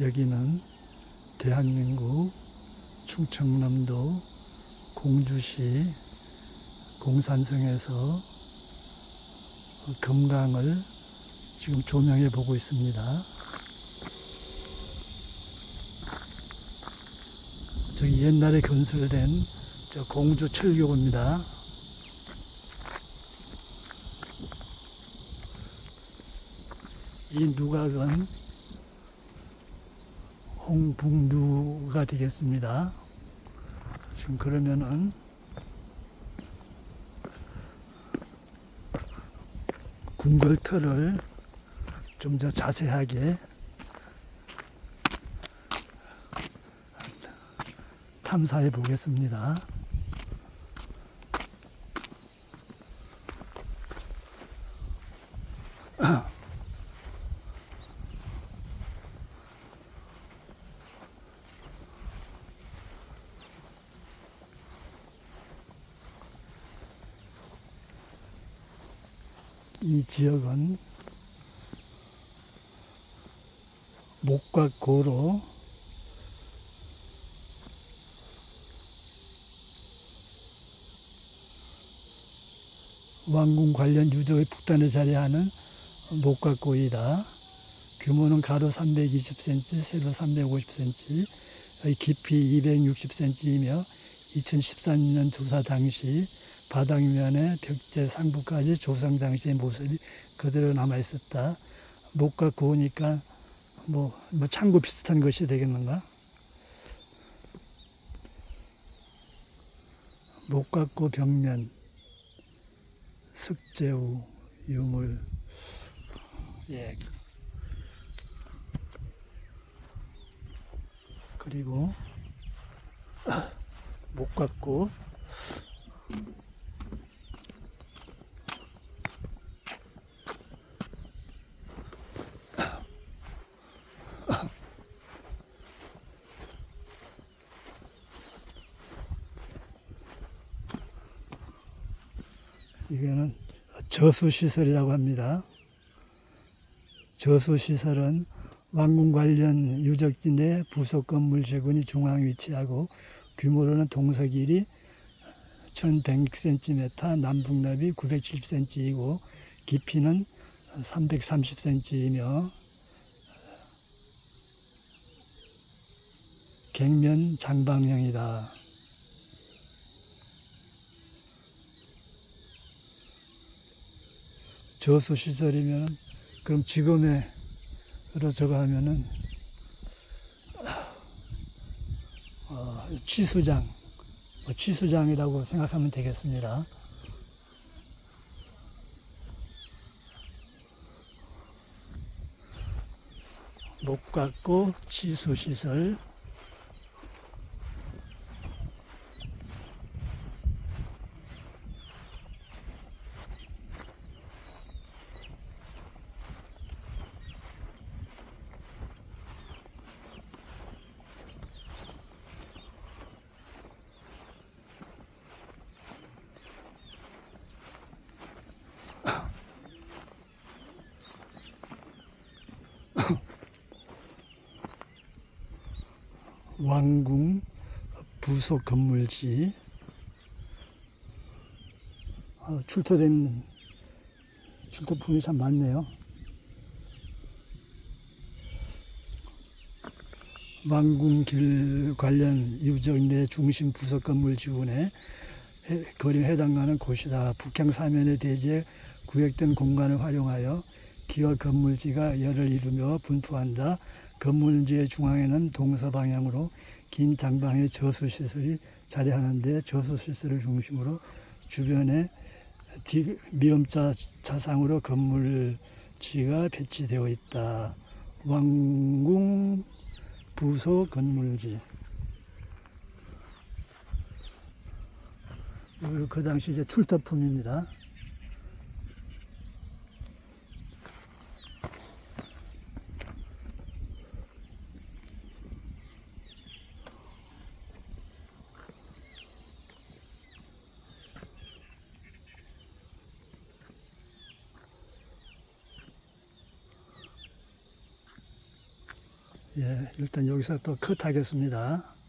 여기는 대한민국 충청남도 공주시 공산성에서 금강을 지금 조명해 보고 있습니다. 저기 옛날에 건설된 저 공주 철교입니다. 이 누각은 홍북루가 되겠습니다. 지금 그러면은 궁궐터를 좀 더 자세하게 탐사해 보겠습니다. 이 지역은 목과 고로 왕궁 관련 유적의 북단에 자리하는 목각고이다. 규모는 가로 320cm, 세로 350cm, 깊이 260cm이며 2013년 조사 당시 바닥면에 벽제 상부까지 조상 당시의 모습이 그대로 남아 있었다. 목각고니까 뭐, 뭐 창고 비슷한 것이 되겠는가? 목각고 벽면 석재우 유물 예 그리고 목각고 이거는 저수시설이라고 합니다. 저수시설은 왕궁 관련 유적지 내 부속 건물 제군이 중앙 위치하고 규모로는 동서 길이 1100cm, 남북납이 970cm이고 깊이는 330cm이며 갱면 장방형이다. 저수 시설이면 그럼 지금의 으로 저거 하면은 어, 취수장 뭐 취수장이라고 생각하면 되겠습니다. 목각고 취수시설 왕궁 부속 건물지 아, 출토된 출토품이 참 많네요. 왕궁길 관련 유적 내 중심 부속 건물 지원에 해- 거리 해당하는 곳이다. 북향 사면의 대지에 구획된 공간을 활용하여 기와 건물지가 열을 이루며 분포한다. 건물지의 중앙에는 동서 방향으로 긴 장방의 저수 시설이 자리하는데 저수 시설을 중심으로 주변에 뒤- 미음자 자상으로 건물지가 배치되어 있다. 왕궁 부소 건물지. 그- 그 당시 이제 출토품입니다. 예, 일단 여기서 또 컷하겠습니다.